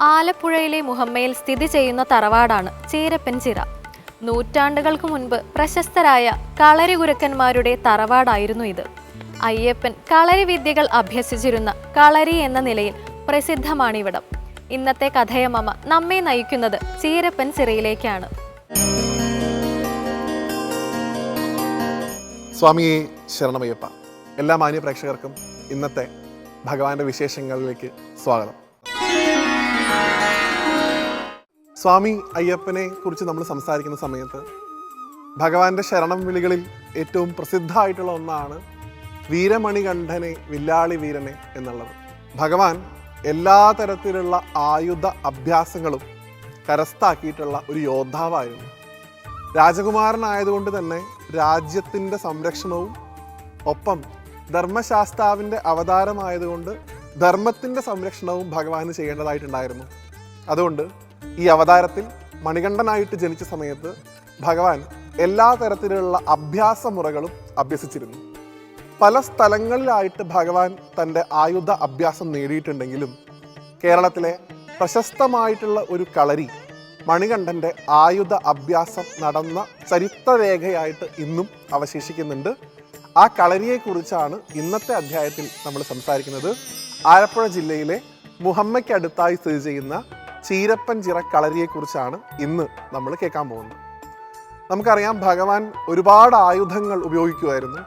ആലപ്പുഴയിലെ മുഹമ്മയിൽ സ്ഥിതി ചെയ്യുന്ന തറവാടാണ് ചീരപ്പൻചിറ നൂറ്റാണ്ടുകൾക്ക് മുൻപ് പ്രശസ്തരായ കളരി ഗുരുക്കന്മാരുടെ തറവാടായിരുന്നു ഇത്. അയ്യപ്പൻ കളരി വിദ്യകൾ അഭ്യസിച്ചിരുന്ന കളരി എന്ന നിലയിൽ പ്രസിദ്ധമാണിവിടം. ഇന്നത്തെ കഥയമമ്മ നമ്മെ നയിക്കുന്നത് ചീരപ്പൻ ചിറയിലേക്കാണ്. സ്വാമിയെ ശരണമയ്യപ്പ എല്ലാ മാന്യ പ്രേക്ഷകർക്കും ഇന്നത്തെ ഭഗവാന്റെ വിശേഷങ്ങളിലേക്ക് സ്വാഗതം. സ്വാമി അയ്യപ്പനെ കുറിച്ച് നമ്മൾ സംസാരിക്കുന്ന സമയത്ത് ഭഗവാന്റെ ശരണം വിളികളിൽ ഏറ്റവും പ്രസിദ്ധമായിട്ടുള്ള ഒന്നാണ് വീരമണികണ്ഠനെ വില്ലാളി വീരനെ എന്നുള്ളത്. ഭഗവാൻ എല്ലാ തരത്തിലുള്ള ആയുധ അഭ്യാസങ്ങളും കരസ്ഥാക്കിയിട്ടുള്ള ഒരു യോദ്ധാവായിരുന്നു. രാജകുമാരനായതുകൊണ്ട് തന്നെ രാജ്യത്തിന്റെ സംരക്ഷണവും ഒപ്പം ധർമ്മശാസ്താവിന്റെ അവതാരമായതുകൊണ്ട് ധർമ്മത്തിന്റെ സംരക്ഷണവും ഭഗവാന് ചെയ്യേണ്ടതായിട്ടുണ്ടായിരുന്നു. അതുകൊണ്ട് ഈ അവതാരത്തിൽ മണികണ്ഠനായിട്ട് ജനിച്ച സമയത്ത് ഭഗവാൻ എല്ലാ തരത്തിലുള്ള അഭ്യാസ മുറകളും അഭ്യസിച്ചിരുന്നു. പല സ്ഥലങ്ങളിലായിട്ട് ഭഗവാൻ തന്റെ ആയുധ അഭ്യാസം നേടിയിട്ടുണ്ടെങ്കിലും കേരളത്തിലെ പ്രശസ്തമായിട്ടുള്ള ഒരു കളരി മണികണ്ഠന്റെ ആയുധ അഭ്യാസം നടന്ന ചരിത്രരേഖയായിട്ട് ഇന്നും അവശേഷിക്കുന്നുണ്ട്. ആ കളരിയെക്കുറിച്ചാണ് ഇന്നത്തെ അധ്യായത്തിൽ നമ്മൾ സംസാരിക്കുന്നത്. ആലപ്പുഴ ജില്ലയിലെ മുഹമ്മയ്ക്കടുത്തായി സ്ഥിതി ചെയ്യുന്ന ചീരപ്പൻ ചിറ കളരിയെക്കുറിച്ചാണ് ഇന്ന് നമ്മൾ കേൾക്കാൻ പോകുന്നത്. നമുക്കറിയാം ഭഗവാൻ ഒരുപാട് ആയുധങ്ങൾ ഉപയോഗിക്കുമായിരുന്നു.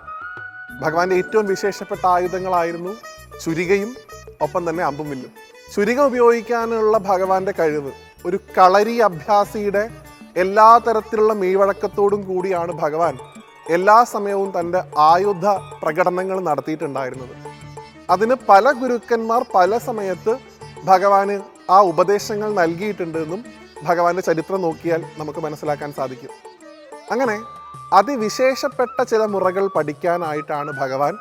ഭഗവാന്റെ ഏറ്റവും വിശേഷപ്പെട്ട ആയുധങ്ങളായിരുന്നു ചുരികയും ഒപ്പം തന്നെ അമ്പും വില്ലും. ചുരിക ഉപയോഗിക്കാനുള്ള ഭഗവാന്റെ കഴിവ് ഒരു കളരി അഭ്യാസിയുടെ എല്ലാ തരത്തിലുള്ള മെയ്വഴക്കത്തോടും കൂടിയാണ് ഭഗവാൻ എല്ലാ സമയവും തന്റെ ആയുധ പ്രകടനങ്ങൾ നടത്തിയിട്ടുണ്ടായിരുന്നത്. അതിന് പല ഗുരുക്കന്മാർ പല സമയത്ത് ഭഗവാന് ആ ഉപദേശങ്ങൾ നൽകിയിട്ടുണ്ടെന്നും ഭഗവാന്റെ ചരിത്രം നോക്കിയാൽ നമുക്ക് മനസ്സിലാക്കാൻ സാധിക്കും. അങ്ങനെ അതിവിശേഷപ്പെട്ട ചില മുറകൾ പഠിക്കാനായിട്ടാണ് ഭഗവാൻ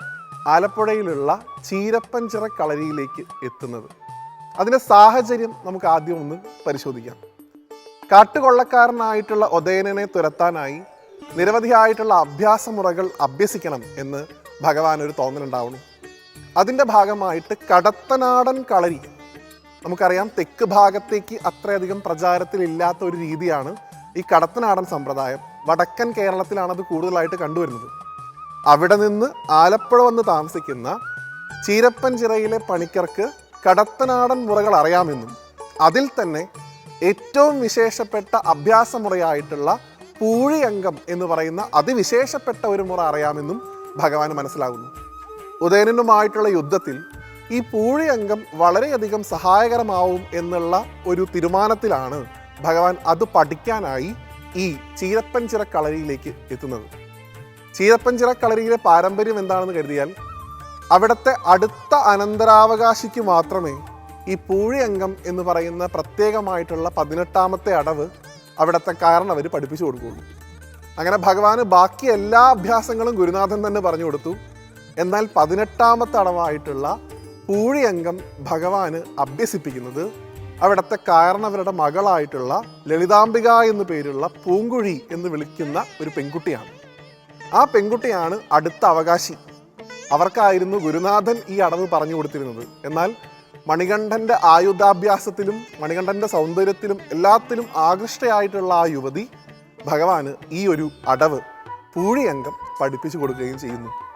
ആലപ്പുഴയിലുള്ള ചീരപ്പഞ്ചിറ കളരിയിലേക്ക് എത്തുന്നത്. അതിന്റെ സാഹചര്യം നമുക്ക് ആദ്യം ഒന്ന് പരിശോധിക്കാം. കാട്ടുകൊള്ളക്കാരനായിട്ടുള്ള ഉദയനെ തുരത്താനായി നിരവധിയായിട്ടുള്ള അഭ്യാസ മുറകൾ അഭ്യസിക്കണം എന്ന് ഭഗവാൻ ഒരു തോന്നലുണ്ടാവുന്നു അതിന്റെ ഭാഗമായിട്ട് കടത്തനാടൻ കളരി നമുക്കറിയാം തെക്ക് ഭാഗത്തേക്ക് അത്രയധികം പ്രചാരത്തിലില്ലാത്ത ഒരു രീതിയാണ് ഈ കടത്തനാടൻ സമ്പ്രദായം. വടക്കൻ കേരളത്തിലാണ് അത് കൂടുതലായിട്ട് കണ്ടുവരുന്നത്. അവിടെ നിന്ന് ആലപ്പുഴ വന്ന് താമസിക്കുന്ന ചീരപ്പൻ ചിറയിലെ പണിക്കർക്ക് കടത്തനാടൻ മുറകൾ അറിയാമെന്നും അതിൽ തന്നെ ഏറ്റവും വിശേഷപ്പെട്ട അഭ്യാസമുറയായിട്ടുള്ള പൂഴിയംഗം എന്ന് പറയുന്ന അതിവിശേഷപ്പെട്ട ഒരു മുറ അറിയാമെന്നും ഭഗവാൻ മനസ്സിലാകുന്നു. ഉദയനനുമായിട്ടുള്ള യുദ്ധത്തിൽ ഈ പൂഴി അംഗം വളരെയധികം സഹായകരമാവും എന്നുള്ള ഒരു തീരുമാനത്തിലാണ് ഭഗവാൻ അത് പഠിക്കാനായി ഈ ചീരപ്പഞ്ചിറ കളരിയിലേക്ക് എത്തുന്നത്. ചീരപ്പഞ്ചിറ കളരിയിലെ പാരമ്പര്യം എന്താണെന്ന് കരുതിയാൽ അവിടുത്തെ അടുത്ത അനന്തരാവകാശിക്ക് മാത്രമേ ഈ പൂഴി അംഗം എന്ന് പറയുന്ന പ്രത്യേകമായിട്ടുള്ള പതിനെട്ടാമത്തെ അടവ് അവിടുത്തെ കാരണവർ പഠിപ്പിച്ചു കൊടുക്കുകയുള്ളൂ. അങ്ങനെ ഭഗവാന് ബാക്കി എല്ലാ അഭ്യാസങ്ങളും ഗുരുനാഥൻ തന്നെ പറഞ്ഞു കൊടുത്തു. എന്നാൽ പതിനെട്ടാമത്തെ അടവായിട്ടുള്ള പൂഴിയംഗം ഭഗവാന് അഭ്യസിപ്പിക്കുന്നത് അവിടുത്തെ കാരണവരുടെ മകളായിട്ടുള്ള ലളിതാംബിക എന്നു പേരുള്ള പൂങ്കുഴി എന്ന് വിളിക്കുന്ന ഒരു പെൺകുട്ടിയാണ്. ആ പെൺകുട്ടിയാണ് അടുത്ത അവകാശി. അവർക്കായിരുന്നു ഗുരുനാഥൻ ഈ അടവ് പറഞ്ഞു കൊടുത്തിരുന്നത്. എന്നാൽ മണികണ്ഠന്റെ ആയുധാഭ്യാസത്തിലും മണികണ്ഠന്റെ സൗന്ദര്യത്തിലും എല്ലാത്തിലും ആകൃഷ്ടയായിട്ടുള്ള ആ യുവതി ഭഗവാന് ഈ ഒരു അടവ് പൂഴിയംഗം പഠിപ്പിച്ചു കൊടുക്കുകയും ചെയ്യുന്നു.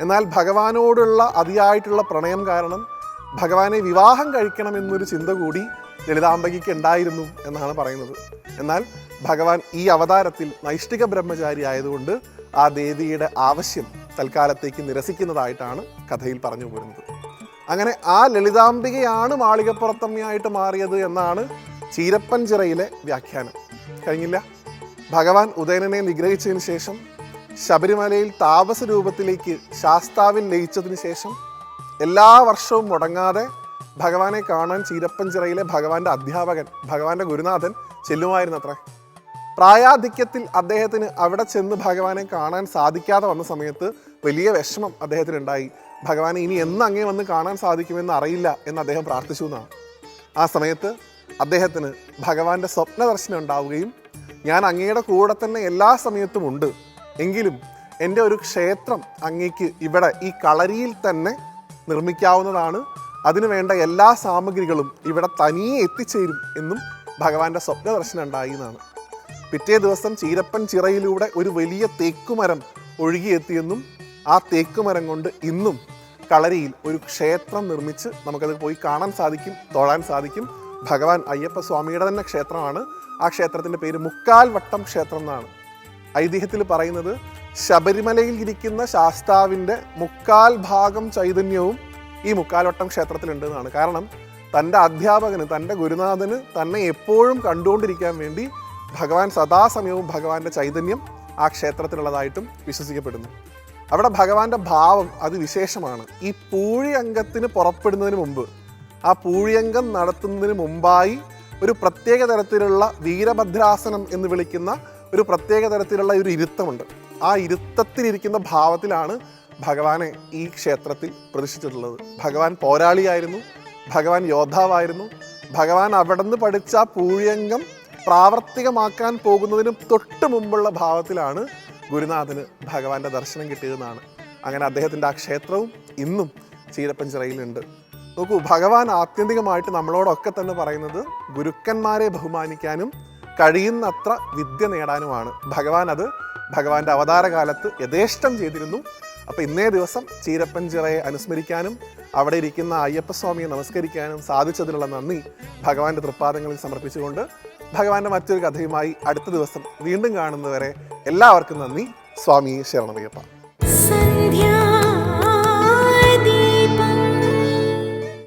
എന്നാൽ ഭഗവാനോടുള്ള അതിയായിട്ടുള്ള പ്രണയം കാരണം ഭഗവാനെ വിവാഹം കഴിക്കണം എന്നൊരു ചിന്ത കൂടി ലളിതാംബയ്ക്ക് ഉണ്ടായിരുന്നു എന്നാണ് പറയുന്നത്. എന്നാൽ ഭഗവാൻ ഈ അവതാരത്തിൽ നൈഷ്ഠിക ബ്രഹ്മചാരി ആയതുകൊണ്ട് ആ ദേവിയുടെ ആവശ്യം തൽക്കാലത്തേക്ക് നിരസിക്കുന്നതായിട്ടാണ് കഥയിൽ പറഞ്ഞു പോരുന്നത്. അങ്ങനെ ആ ലളിതാംബികയാണ് മാളികപ്പുറത്തമ്മയായിട്ട് മാറിയത് എന്നാണ് ചീരപ്പൻചിറയിലെ വ്യാഖ്യാനം. കഴിഞ്ഞില്ല. ഭഗവാൻ ഉദയനനെ നിഗ്രഹിച്ചതിന് ശേഷം ശബരിമലയിൽ താപസ രൂപത്തിലേക്ക് ശാസ്താവിൽ ലയിച്ചതിന് ശേഷം എല്ലാ വർഷവും മുടങ്ങാതെ ഭഗവാനെ കാണാൻ ചീരപ്പഞ്ചിറയിലെ ഭഗവാന്റെ അധ്യാപകൻ ഭഗവാന്റെ ഗുരുനാഥൻ ചെല്ലുമായിരുന്നു അത്ര പ്രായാധിക്യത്തിൽ അദ്ദേഹത്തിന് അവിടെ ചെന്ന് ഭഗവാനെ കാണാൻ സാധിക്കാതെ വന്ന സമയത്ത് വലിയ വിഷമം അദ്ദേഹത്തിന് ഉണ്ടായി ഭഗവാനെ ഇനി എന്ന് അങ്ങേ വന്ന് കാണാൻ സാധിക്കുമെന്ന് അറിയില്ല എന്ന് അദ്ദേഹം പ്രാർത്ഥിച്ചു എന്നാണ്. ആ സമയത്ത് അദ്ദേഹത്തിന് ഭഗവാന്റെ സ്വപ്ന ദർശനം ഉണ്ടാവുകയും ഞാൻ അങ്ങയുടെ കൂടെ തന്നെ എല്ലാ സമയത്തും ഉണ്ട്. എങ്കിലും എന്റെ ഒരു ക്ഷേത്രം അങ്ങേക്ക് ഇവിടെ ഈ കളരിയിൽ തന്നെ നിർമ്മിക്കാവുന്നതാണ്. അതിനു വേണ്ട എല്ലാ സാമഗ്രികളും ഇവിടെ തനിയെ എത്തിച്ചേരും എന്നും ഭഗവാന്റെ സ്വപ്നദർശനം ഉണ്ടായി എന്നാണ്. പിറ്റേ ദിവസം ചീരപ്പൻ ചിറയിലൂടെ ഒരു വലിയ തേക്കുമരം ഒഴുകിയെത്തിയെന്നും ആ തേക്കുമരം കൊണ്ട് ഇന്നും കളരിയിൽ ഒരു ക്ഷേത്രം നിർമ്മിച്ച് നമുക്കത് പോയി കാണാൻ സാധിക്കും തൊഴാൻ സാധിക്കും. ഭഗവാൻ അയ്യപ്പ സ്വാമിയുടെ തന്നെ ക്ഷേത്രമാണ്. ആ ക്ഷേത്രത്തിന്റെ പേര് മുക്കാൽ വട്ടം ക്ഷേത്രം എന്നാണ്. ഐതിഹ്യത്തിൽ പറയുന്നത് ശബരിമലയിൽ ഇരിക്കുന്ന ശാസ്താവിന്റെ മുക്കാൽ ഭാഗം ചൈതന്യവും ഈ മുക്കാൽവട്ടം ക്ഷേത്രത്തിലുണ്ട് എന്നാണ് കാരണം തന്റെ അധ്യാപകന് തന്റെ ഗുരുനാഥന് തന്നെ എപ്പോഴും കണ്ടുകൊണ്ടിരിക്കാൻ വേണ്ടി ഭഗവാൻ സദാസമയവും ഭഗവാന്റെ ചൈതന്യം ആ ക്ഷേത്രത്തിലുള്ളതായിട്ടും വിശ്വസിക്കപ്പെടുന്നു. അവിടെ ഭഗവാന്റെ ഭാവം അത് വിശേഷമാണ് ഈ പൂഴി അംഗത്തിന് പുറപ്പെടുന്നതിന് മുമ്പ് ആ പൂഴിയംഗം നടത്തുന്നതിന് മുമ്പായി ഒരു പ്രത്യേക തരത്തിലുള്ള വീരഭദ്രാസനം എന്ന് വിളിക്കുന്ന ഒരു പ്രത്യേക തരത്തിലുള്ള ഒരു ഇരുത്തമുണ്ട്. ആ ഇരുത്തത്തിലിരിക്കുന്ന ഭാവത്തിലാണ് ഭഗവാനെ ഈ ക്ഷേത്രത്തിൽ പ്രതിഷ്ഠിച്ചിട്ടുള്ളത്. ഭഗവാൻ പോരാളിയായിരുന്നു ഭഗവാൻ യോദ്ധാവായിരുന്നു ഭഗവാൻ അവിടെ നിന്ന് പഠിച്ച പൂഴിയംഗം പ്രാവർത്തികമാക്കാൻ പോകുന്നതിന് തൊട്ട് മുമ്പുള്ള ഭാവത്തിലാണ് ഗുരുനാഥന് ഭഗവാന്റെ ദർശനം കിട്ടിയതെന്നാണ്. അങ്ങനെ അദ്ദേഹത്തിന്റെ ആ ക്ഷേത്രവും ഇന്നും ചീരപ്പഞ്ചിറയിലുണ്ട് നോക്കൂ ഭഗവാൻ ആത്യന്തികമായിട്ട് നമ്മളോടൊക്കെ തന്നെ പറയുന്നത് ഗുരുക്കന്മാരെ ബഹുമാനിക്കാനും കഴിയുന്നത്ര വിദ്യ നേടാനുമാണ്. ഭഗവാൻ അത് ഭഗവാന്റെ അവതാരകാലത്ത് യഥേഷ്ടം ചെയ്തിരുന്നു. അപ്പോൾ ഇന്നേ ദിവസം ചീരപ്പഞ്ചിറയെ അനുസ്മരിക്കാനും അവിടെ ഇരിക്കുന്ന അയ്യപ്പസ്വാമിയെ നമസ്കരിക്കാനും സാധിച്ചതിനുള്ള നന്ദി ഭഗവാന്റെ തൃപ്പാദങ്ങളിൽ സമർപ്പിച്ചുകൊണ്ട്. ഭഗവാന്റെ മറ്റൊരു കഥയുമായി അടുത്ത ദിവസം വീണ്ടും കാണുന്നവരെ എല്ലാവർക്കും നന്ദി. സ്വാമി ശരണമയ്യപ്പ.